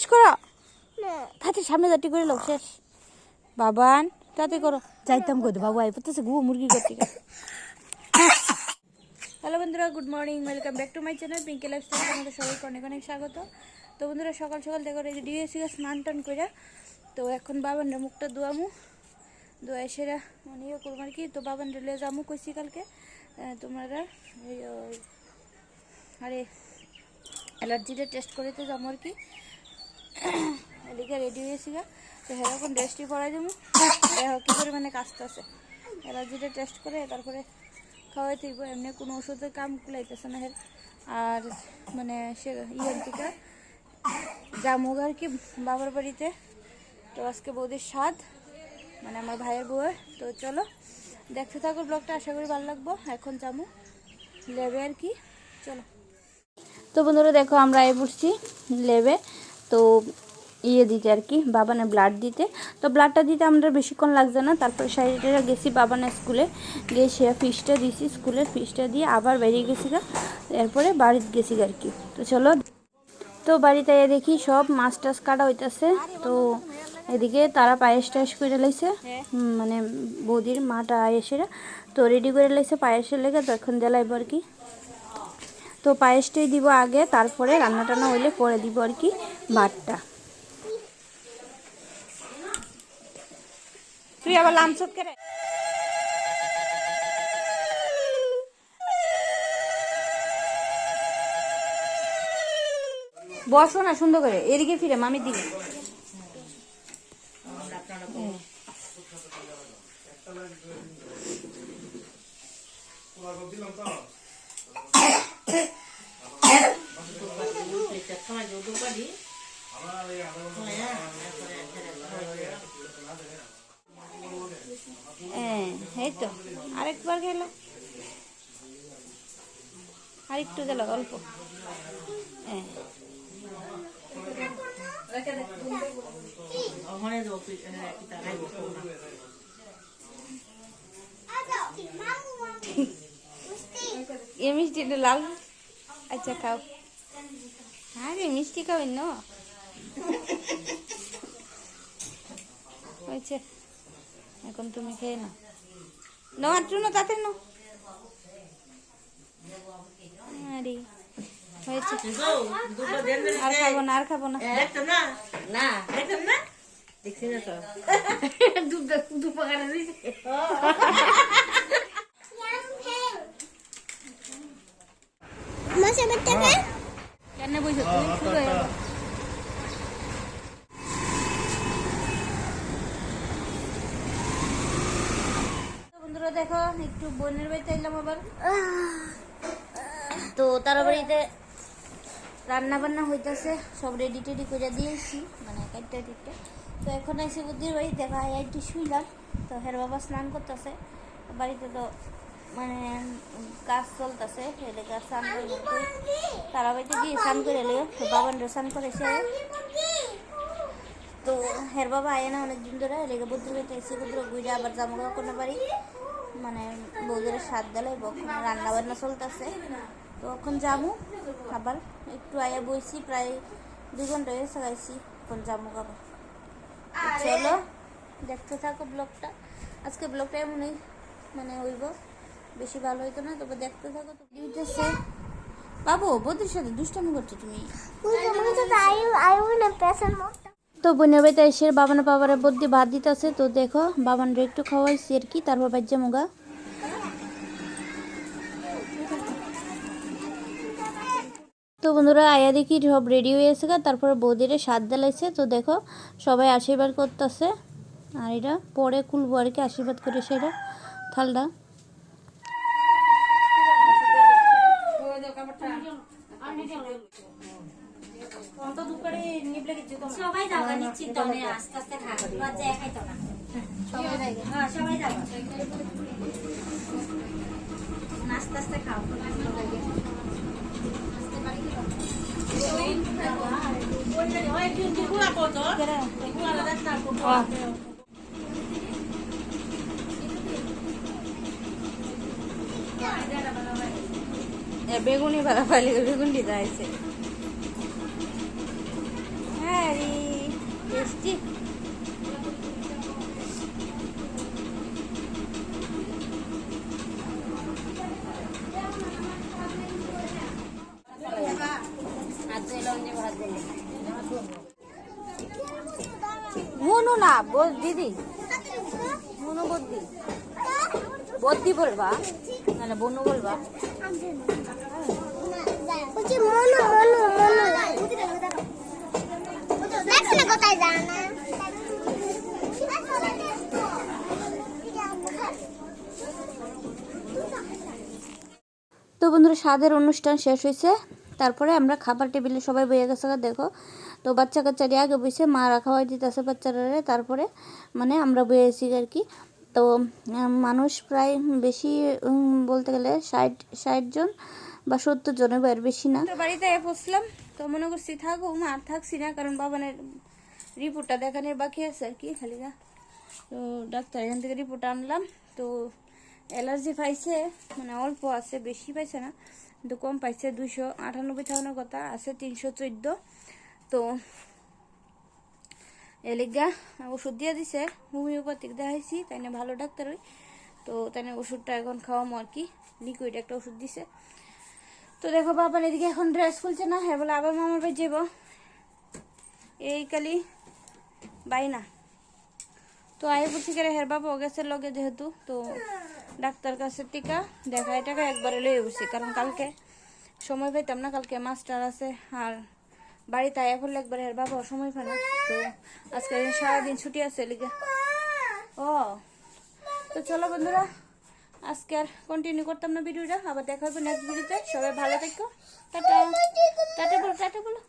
শেষ করো? তাতে সামনে দাঁটি করে লোক শেষ। বাবান তাতে করো। যাইতাম কই বাবু আই পড়তেছে গু মুরগি করতে হ্যালো বন্ধুরা good morning welcome back to my channel Pinky lifestyle আমাদের সবাইকে অনেক অনেক স্বাগত। তো বন্ধুরা সকাল সকাল দেখো রেডি হয়েছি স্নান টান করে তো এখন বাবান মুখটা দোয়ামু ধোয়া সেরা মানে ইয়ে করব আর কি। তো বাবান রেলে যামু কইছি কালকে। তোমরা এই আরে অ্যালার্জিটা টেস্ট করতে যাব আর কি। এদিকে রেডি হয়েছি গা তো সেরকম ড্রেসটি পরাই দেবো। কী পরিমাণে কাজটা আছে অ্যালার্জিটা টেস্ট করে, তারপরে খাওয়াই দিব এমনি কোনো ওষুধের কাম কুলাইতেছে না হের। আর মানে সে ইয়ের থেকে জামুগ আর কি বাবার বাড়িতে। তো আজকে বৌদির স্বাদ মানে আমার ভাইয়ের বউয়ের তো চলো, দেখতে থাকো ব্লগটা, আশা করি ভালো লাগবো। এখন জামু, লেবে আর কি, চলো। তো বন্ধুরা দেখো, আমরা এ পড়ছি লেবে। তো ইয়ে দিতে আর কি, বাবানের ব্লাড দিতে। তো ব্লাডটা দিতে আমরা বেশিক্ষণ লাগছে না, তারপরে সাইডে গেছি বাবানের স্কুলে গিয়ে সে ফিসটা দিছি স্কুলের ফিসটা দিয়ে আবার বেরিয়ে গেছি এরপরে বাড়িতে গেছি আর কি। তো চলো, তো বাড়িতে দেখি সব মাছ টাছ কাটা হইতাছে। তো এদিকে তারা পায়েস টায়েস করে লাইছে। মানে বৌদির মাটা আয়েসেরা তো রেডি করে লাইছে পায়েসের লেগে, তো এখন জ্বালাইব আর কি। তো পায়েসটাই দিব আগে, তারপরে রান্না টান্না হইলে করে দিব আর কি ভাতটা। তুই আবার লামসত করে বসো না সুন্দর করে, এদিকে ফিরে, মামি দিকে। আরেকটু গেল অল্প হ্যাঁ এ মিষ্টিটা লাল আচ্ছা খাও আরে মিষ্টি খাবেন না হয়েছে এখন তুমি খেয়ে না নো আটু না তাতে না আরে হয়েছে। আর খাব না আর খাব না। না। না। দেখছি না তো। দুধ দুধ পাকানো কেন বইছো তুমি শুরু হয়ে বন্ধুরা দেখো একটু বোনের বাড়িতে এলাম আবার। তো তার বাড়িতে রান্না বান্না হইতাছে, সব রেডি টেডি করে দিয়েছি মানে কাটতে টিটতে তো এখন এসে বুদ্ধির বাড়ি দেখা হয় একটু শুইলাম, তো হের বাবা স্নান করতেছে। বাড়িতে তো মানে কাজ চলতেছে এদিকে স্নান করে তারা বাড়িতে গিয়ে স্নান করে এলে বাবান স্নান করেছে তো হের বাবা আয় না অনেকদিন ধরে লেগে বুদ্ধি বাড়িতে এসে বুদ্ধি ঘুরে আবার জামা কাপড় কোনো বাড়ি মানে বৌদের সাত দেলাই রান্না বান্না চলতেছে। তো এখন যাব আবার একটু আয়া বইছি প্রায় দুই ঘণ্টা হয়েছে গাইছি এখন যাব আবার চলো দেখতে থাকো ব্লগটা। আজকে ব্লগটা এমনই মানে হইব বেশি ভালো হইতো না তবে দেখতে থাকো তো। দিতেছে বাবু বৌদির সাথে দুষ্টামি করছ তুমি? তো বোনের বাড়িতে এসে বাবানা বাবার বদ্যি ভাত দিতেছে তো দেখো বাবান একটু খাওয়াইছি আর কি তারপর বাজ্যা মুগা। তো বন্ধুরা আয়া দেখি সব রেডি হয়ে এসে গা, তারপরে বৌদিরে স্বাদ দিলাইছে। তো দেখো সবাই আশীর্বাদ করতেছে। আর এটা পরে খুলবো আর কি আশীর্বাদ করে সেটা। থালটা। সবাই যাবা নিশ্চিন্ত নেই আস্তে আস্তে খাব। লজ্জা একাই তো না। হ্যাঁ আস্তে খাও। বেগুনি ভালো পাইলে বেগুনটি যাইছে হ্যাঁ টেস্টি। মুনু না দিদি। মুনু বদ্দি বদ্দি বলবা? না বনু বলবা। মনু মনু মনু। কোথায় তো বন্ধুরা স্বাদের অনুষ্ঠান শেষ হয়েছে। তারপরে আমরা খাবার টেবিলে সবাই বয়ে গেছে দেখো। তো বাচ্চা কাচ্চারি আগে বসে মারা খাওয়াই দিতেছে বাচ্চারা তারপরে মানে আমরা বয়েছি আর কি তো মানুষ প্রায় বেশি বলতে গেলে ষাট ষাট জন বা সত্তর জনের বাইরে বেশি না। তো বাড়িতে পৌঁছলাম। তো মনে করছি থাকো আর থাকছি না, কারণ বাবানের রিপোর্টটা দেখানোর বাকি আছে আর কি খালি না তো ডাক্তার এখান থেকে রিপোর্ট আনলাম। তো অ্যালার্জি পাইছে মানে অল্প আছে, বেশি পাইছে না। কিন্তু কম পাইছে দুইশো আটানব্বই থাকানোর কথা, আছে তিনশো চোদ্দ। তো এলিগা ওষুধ দিয়ে দিছে, হোমিওপ্যাথিক দেখাইছি তাই না ভালো ডাক্তার ওই। তো তাই না ওষুধটা এখন খাওয়ামো আর কি লিকুইড একটা ওষুধ দিছে। তো দেখো বাবার এদিকে এখন ড্রেস খুলছে না হ্যাঁ বলে আবার মামার বাড়ি যাব এই কালি বাই না তো আয় বলছি করে হের বাবা গেছে লগে যেহেতু, তো ডাক্তার কাছে টিকা দেখায় টাকা একবারে লয়ে বসছি কারণ কালকে সময় পাইতাম না, কালকে মাস্টার আছে, আর বাড়িতে আয়া এখন একবার হের বাবা সময় পায় না। তো আজকে সারাদিন ছুটি আছে লিগে ও, তো চলো বন্ধুরা, আজকে আর কন্টিনিউ করতাম না ভিডিওটা। আবার দেখা হবে নেক্সট ভিডিওতে। সবাই ভালো থাকো। টাটা। টাটা বলো টাটা বলো।